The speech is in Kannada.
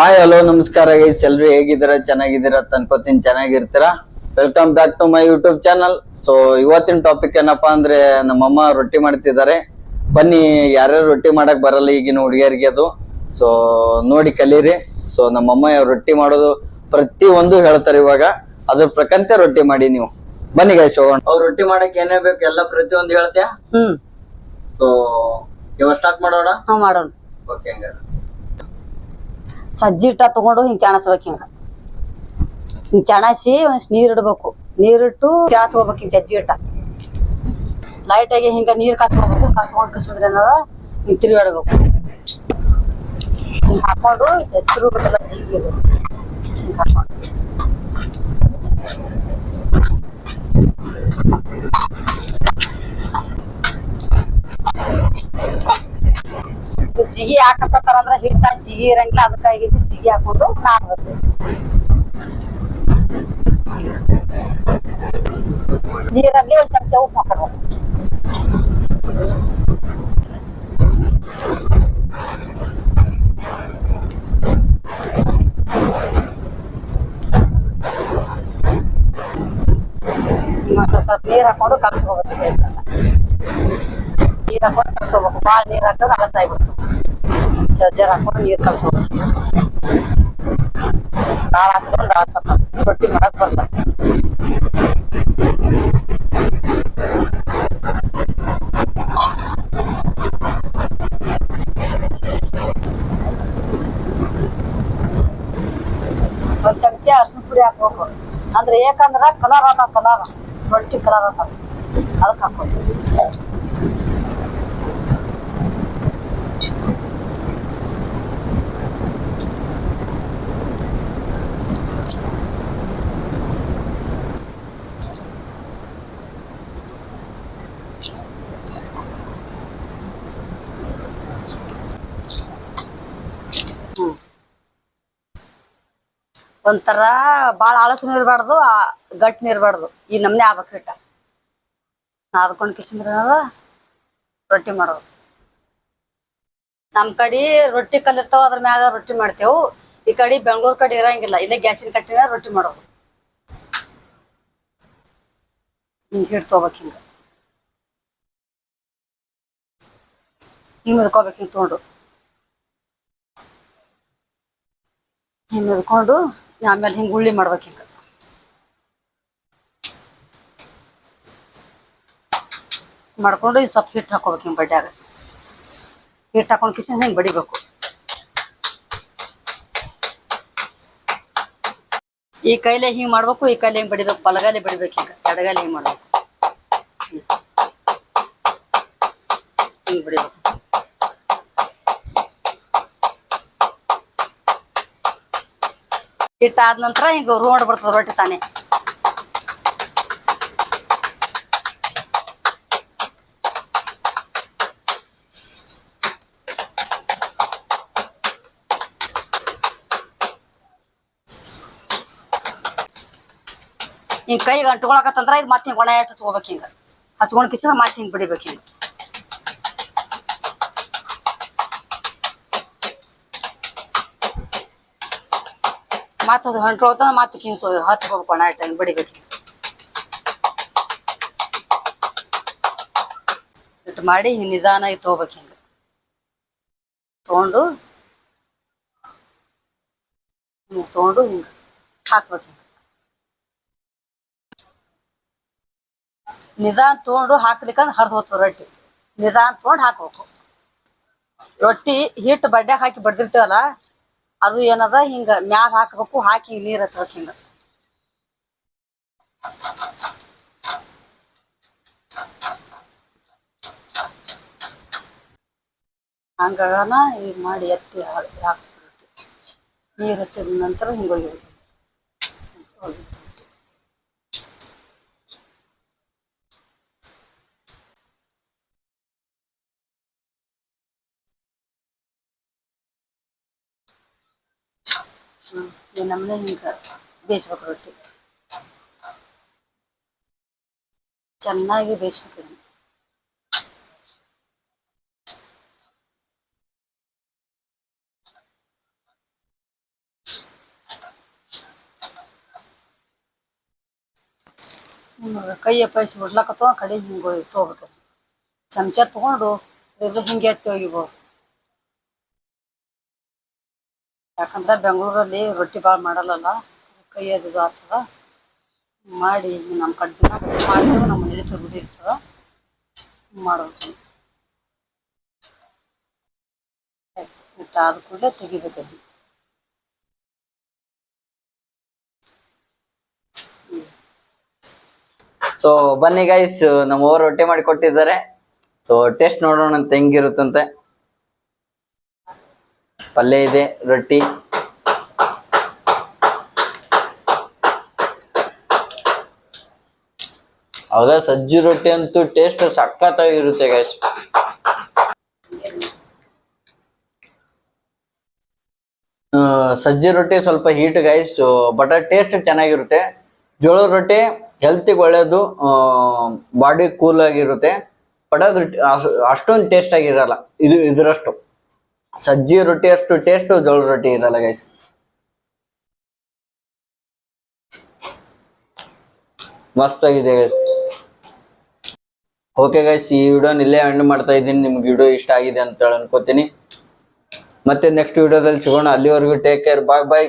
ಹಾಯ್ ಹಲೋ ನಮಸ್ಕಾರ ಗೈಸ್ ಎಲ್ರು ಹೇಗಿದ್ದೀರಾ? ಚೆನ್ನಾಗಿದ್ದೀರಾ? ಅಂತ ಅನ್ಕೋತೀನಿ ಚೆನ್ನಾಗಿರ್ತೀರಾ? Welcome back to my YouTube channel so ಇವತ್ತಿನ ಟಾಪಿಕ್ ಏನಪ್ಪಾ ಅಂದ್ರೆ ನಮ್ಮಮ್ಮ ರೊಟ್ಟಿ ಮಾಡ್ತಿದ್ದಾರೆ. ಬನ್ನಿ ಯಾರ್ಯಾರು ರೊಟ್ಟಿ ಮಾಡಕ್ ಬರಲ್ಲ ಈಗಿನ ಹುಡುಗಿಯರಿಗೆ ಅದು. ಸೊ ನೋಡಿ ಕಲೀರಿ. ಸೊ ನಮ್ಮಮ್ಮ ರೊಟ್ಟಿ ಮಾಡೋದು ಪ್ರತಿ ಒಂದು ಹೇಳ್ತಾರೆ ಇವಾಗ. ಅದ್ರ ಪ್ರಕಂತೆ ರೊಟ್ಟಿ ಮಾಡಿ ನೀವು. ಬನ್ನಿ ಗೈಸ್ ಹೋಗೋಣ. ಅವ್ರು ರೊಟ್ಟಿ ಮಾಡಕ್ ಏನೇ ಬೇಕು ಎಲ್ಲ ಪ್ರತಿಯೊಂದು ಹೇಳ್ತೀಯಾ? ಹ್ಮ್. ಸೊ ಇವಾಗ ಸ್ಟಾರ್ಟ್ ಮಾಡೋಣ? ಮಾಡೋಣ. ಓಕೆ ಹಂಗಾರೆ ಸಜ್ಜಿ ಹಿಟ್ಟ ತಗೊಂಡು ಹಿಂಗ್ ಚಾಣಸ್ಬೇಕು ಹಿಂಗ. ಹಿಂಗ್ ಚಾಣಸಿ ನೀರ್ ಇಡ್ಬೇಕು. ನೀರಿಟ್ಟು ಚಾಣಸ್ಕೋಬೇಕು ಹಿಂಗ್ ಸಜ್ಜಿ ಹಿಟ್ಟ ಲೈಟ್ ಆಗಿ ಹಿಂಗ ನೀರ್ ಕಾಸ್ಕೋಬೇಕು, ಕಾಸ್ಕೊಂಡ್ ಕಸಿದ್ರೆ ಹಿಂಗ್ ತಿರುಗಾಡ್ಬೇಕು. ಹಿಂಗ್ ಹಾಕೊಂಡು ಎತ್ತರು ಬಿಟ್ಟಲ್ಲ ಹಾಕೊಂಡು ಇದು ಜಿಗಿ ಹಾಕತ್ತಾರ ಅಂದ್ರ ಹಿಟ್ಟ ಜಿಗಿ ಇರಂಗಿಲ್ಲ ಅದಕ್ಕಾಗಿದ್ದು ಜಿಗಿ ಹಾಕೊಂಡು ನಾದ್ಬೇಕು ನೀರಲ್ಲಿ ಒಂದ್ ಚಮಚ ಉಪ್ಪು ಹಾಕಬೇಕು. ಸ್ವಲ್ಪ ನೀರ್ ಹಾಕೊಂಡು ಕಲ್ಸ್ಕೋಬೇಕು. ನೀರ್ ಹಾಕೊಂಡು ಕಲ್ಸ್ಕೋಬೇಕು. ಭಾಳ ನೀರ್ ಹಾಕಿದ್ರೆ ಅಲಸ ಆಗ್ಬಿಡ್ತು ಜಜ್ಜರ್ ಹಾಕೊಂಡು ನೀರ್ ಕಲ್ಸ್ಕೋಬೇಕು ಭಾಳ ಹಾಕಿದ್ರೆ ಅಲಸತ್ತ ರೊಟ್ಟಿ ಮಾಡಕ್ ಬರಲ್ಲ ಒಂದ್ ಚಮಚ ಅರ್ಶಿನ ಪುಡಿ ಹಾಕ್ಬೇಕು ಅಂದ್ರೆ ಯಾಕಂದ್ರ ಕಲರ್ ಅದ ಕಲರ್ ರೊಟ್ಟಿ ಕಲರ್ ಅದ ಅದಕ್ಕೆ ಹಾಕೋತೀವಿ ಒಂಥರ ಬಾಳ ಆಲೋಚನೆ ಇರಬಾರ್ದು ಗಟ್ಟಿ ಇರಬಾರ್ದು. ಈ ನಮ್ನೆ ಆಗ್ಬೇಕು ಹಿಟ್ಟ. ನಾದ್ಕೊಂಡ್ ಕಿಸಿಂದ್ರ ರೊಟ್ಟಿ ಮಾಡೋದು. ನಮ್ ಕಡೆ ರೊಟ್ಟಿ ಕಲಿರ್ತಾವ ಅದ್ರ ಮ್ಯಾಗ ರೊಟ್ಟಿ ಮಾಡ್ತೇವು. ಈ ಕಡೆ ಬೆಂಗಳೂರ್ ಕಡೆ ಇರಂಗಿಲ್ಲ, ಇಲ್ಲೇ ಗ್ಯಾಸಿನ ಕಟ್ಟಿನ ರೊಟ್ಟಿ ಮಾಡೋದು. ಹಿಂಗ್ ಹಿಟ್ ತಗೋಬೇಕು ಹಿಂಗ. ಹಿಂಗ್ ಮಿದ್ಕೋಬೇಕು ಹಿಂಗ್ ತೊಗೊಂಡು. ಹಿಂಗ್ ಹಿಡ್ಕೊಂಡು ಆಮೇಲೆ ಹಿಂಗೆ ಉಳ್ಳಿ ಮಾಡ್ಬೇಕು ಹಿಂಗ. ಮಾಡ್ಕೊಂಡು ಈ ಸ್ವಲ್ಪ ಹಿಟ್ಟು ಹಾಕೋಬೇಕು ಹಿಂಗೆ ಬಡ್ಯಾಗ. ಹಿಟ್ಟು ಹಾಕೊಂಡು ಕಿಸಿನ ಹಿಂಗೆ ಬಡಿಬೇಕು. ಈ ಕೈಲೇ ಹಿಂಗೆ ಮಾಡ್ಬೇಕು, ಈ ಕೈಲೇ ಹಿಂಗೆ ಬಡಿಬೇಕು, ಬಲಗಾಲಿ ಬಡಿಬೇಕು ಹಿಂಗೆ, ಎಡಗಾಲಿ ಹಿಂಗೆ ಮಾಡ್ಬೇಕು. ಹಿಂಗೆ ಬಡಿಬೇಕು. ಹಿಟ್ಟಾದ ನಂತರ ಹಿಂಗ ರೋಡ್ ಬರ್ತದ ರೊಟ್ಟಿ ತಾನೆ. ಹಿಂಗ ಕೈಗೆ ಅಂಟ್ಕೊಳಕತ್ತಂದ್ರ ಇದು ಮತ್ತೆ ಹಿಂಗೆ ಒಣ ಎಷ್ಟು ಹಚ್ಕೋಬೇಕು ಹಿಂಗ. ಹಚ್ಕೊಂಡ್ ಕಿಸಿದ್ರೆ ಮತ್ತೆ ಹಿಂಗೆ ಬಿಡಿಬೇಕು ಹಿಂಗ. ಮತ್ತೆ ಹೊಂಟ್ರು ಹೊಂಟ್ಕೊಳ್ತಾನ ಮತ್ತೆ ಹಿಂಗ್ ಹಚ್ಕೋಬೇಕು ಒಣ ಇಟ್ಟು ಬಡಿಬೇಕು ಇಟ್ಟು ಮಾಡಿ ನಿಧಾನ ನಿಧಾನಾಗಿ ತಗೋಬೇಕು ಹಿಂಗ. ತೊಗೊಂಡು ತೊಗೊಂಡು ಹಿಂಗ ಹಾಕ್ಬೇಕು ಹಿಂಗ. ನಿಧಾನ ತಗೊಂಡು ಹಾಕ್ಲಿಕ್ಕಂದ್ರೆ ಹರಿದು ಹೋಗ್ತದೆ ರೊಟ್ಟಿ. ನಿಧಾನ ತಗೊಂಡು ಹಾಕ್ಬೇಕು. ರೊಟ್ಟಿ ಹಿಟ್ಟು ಬಡ್ಯಾಗ ಹಾಕಿ ಬಡ್ದಿರ್ತೀವಲ್ಲ ಅದು ಏನದ? ಹಿಂಗ ಮ್ಯಾಗ ಹಾಕ್ಬೇಕು, ಹಾಕಿ ನೀರ್ ಹಚ್ಬೇಕು ಹಿಂಗ. ಹಂಗಾಗನ ಈಗ ಮಾಡಿ ಎತ್ತಿ ಹಾಕ್ಬಿಡ್ತೀವಿ. ನೀರ್ ಹಚ್ಚಿದ ನಂತರ ಹಿಂಗ ಹೋಗಿ ನಮ್ಮನೆ ಹಿಂಗೆ ಬೇಯಿಸ್ಬೇಕು ರೊಟ್ಟಿ. ಚೆನ್ನಾಗಿ ಬೇಯಿಸ್ಬೇಕು ಇದನ್ನು ಕೈ ಅಪ್ಪಾಯಿಸಿ ಉಡ್ಲಕತ್ತವ ಕಡೆ ಹಿಂಗೆ ಹೋಗಿ ತೊಗೋಬೇಕು ಚಮಚ ತಗೊಂಡು ಇದ್ರೆ ಹಿಂಗೆ ಎತ್ತಿ ಹೋಗಿಬೋದು ಯಾಕಂದ್ರೆ ಬೆಂಗಳೂರಲ್ಲಿ ರೊಟ್ಟಿ ಭಾಳ ಮಾಡಲ್ಲಲ್ಲ, ಕೈ ಅದು ಆಗ್ತದ ಮಾಡಿ ನಮ್ಮ ಕಡೆ ದಿನ ನಮ್ಮ ಮನೇಲಿ ಇರ್ತದ ಮಾಡೋದು. ಆದ ಕೂಡಲೇ ತೆಗಿಬೇಕು ಸೊ ಬನ್ನಿ ಗೈಸ್ ನಮ್ಮ ಓವರ್ ರೊಟ್ಟಿ ಮಾಡಿ ಕೊಟ್ಟಿದ್ದಾರೆ. ಸೊ ಟೇಸ್ಟ್ ನೋಡೋಣ ಅಂತ ಹೆಂಗಿರುತ್ತಂತೆ. ಪಲ್ಯ ಇದೆ, ರೊಟ್ಟಿ. ಹೌದಾ ಸಜ್ಜಿ ರೊಟ್ಟಿ ಅಂತೂ ಟೇಸ್ಟ್ ಸಖತ್ತಾಗಿರುತ್ತೆ ಗೈಸ್ ಸಜ್ಜಿ ರೊಟ್ಟಿ ಸ್ವಲ್ಪ ಹೀಟ್ ಗೈಸ್ ಬಟ್ ಟೇಸ್ಟ್ ಚೆನ್ನಾಗಿರುತ್ತೆ. ಜೋಳದ ರೊಟ್ಟಿ ಹೆಲ್ತಿಗೆ ಒಳ್ಳೇದು ಬಾಡಿ ಕೂಲ್ ಆಗಿರುತ್ತೆ. ಬಟ್ ಅದು ಅಷ್ಟೊಂದು ಟೇಸ್ಟ್ ಆಗಿರಲ್ಲ, ಇದು, ಇದರಷ್ಟು. ಸಜ್ಜಿ ರೊಟ್ಟಿ ಅಷ್ಟು ಟೇಸ್ಟ್ ಜೋಳ ರೊಟ್ಟಿ ಇರಲ್ಲ ಗೈಸ್ ಮಸ್ತ್ ಆಗಿದೆ ಗೈಸ್ ಓಕೆ ಗೈಸ್ ಈ ವಿಡಿಯೋನ ಇಲ್ಲೇ ಎಂಡ್ ಮಾಡ್ತಾ ಇದ್ದೀನಿ. ನಿಮ್ಗೆ ವಿಡಿಯೋ ಇಷ್ಟ ಆಗಿದೆ ಅಂತ ಅನ್ಕೋತೀನಿ. ಮತ್ತೆ ನೆಕ್ಸ್ಟ್ ವಿಡಿಯೋದಲ್ಲಿ ಸಿಗೋಣ. ಅಲ್ಲಿವರೆಗೂ ಟೇಕ್ ಕೇರ್ ಬಾಯ್ ಬಾಯ್